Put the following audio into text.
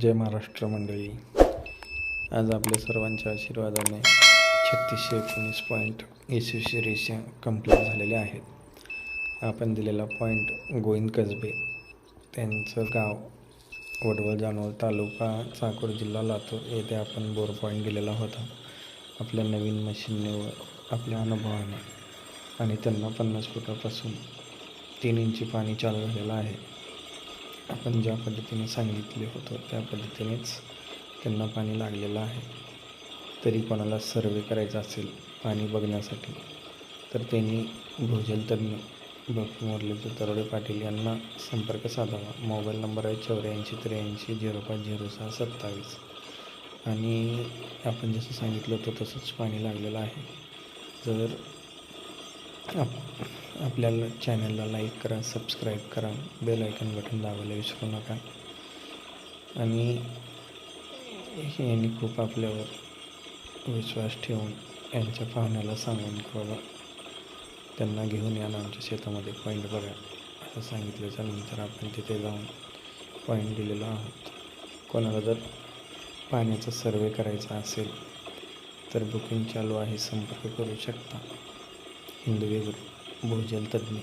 जय महाराष्ट्र मंडळी. आज आपल्या सर्वांच्या आशीर्वादाने छत्तीसशे एकोणीस पॉईंट यशस्वी रेषा कंप्लीट झालेल्या आहेत. आपण दिलेला पॉईंट गोविंद कसबे त्यांचं गाव वडवळ जानोळ तालुका चाकूर जिल्हा लातूर येथे आपण बोर पॉईंट दिलेला होता. आपल्या नवीन मशीनने व आपल्या अनुभवाने आणि त्यांना पन्नास फुटापासून तीन इंची पाणी चालू झालेलं आहे. आपण ज्या पद्धतीने सांगितले होतं त्या पद्धतीनेच त्यांना पाणी लागलेलं आहे. तरी कोणाला सर्वे करायचा असेल पाणी बघण्यासाठी तर त्यांनी भूजल तज्ज्ञ बापू मुरलीधर तरोडे पाटील यांना संपर्क साधावा. मोबाईल नंबर आहे चौऱ्याऐंशी त्र्याऐंशी झिरो पाच झिरो सहा सत्तावीस. आणि आपण जसं सांगितलं होतं तसंच पाणी लागलेलं आहे. जर आप आपल्याला चॅनलला लाईक करा सबस्क्राईब करा बेल आयकन बटन दाबायला विसरू नका. आणि यांनी खूप आपल्यावर विश्वास ठेवून यांच्या पाहुण्याला सांगून की बाबा त्यांना घेऊन या ना आमच्या शेतामध्ये पॉईंट बघा. असं सांगितल्याच्या नंतर आपण तिथे जाऊन पॉईंट दिलेलो आहोत. कोणाला जर पाण्याचा सर्वे करायचा असेल तर बुकिंग चालू आहे संपर्क करू शकता. హిందూ భోజన తగ్గి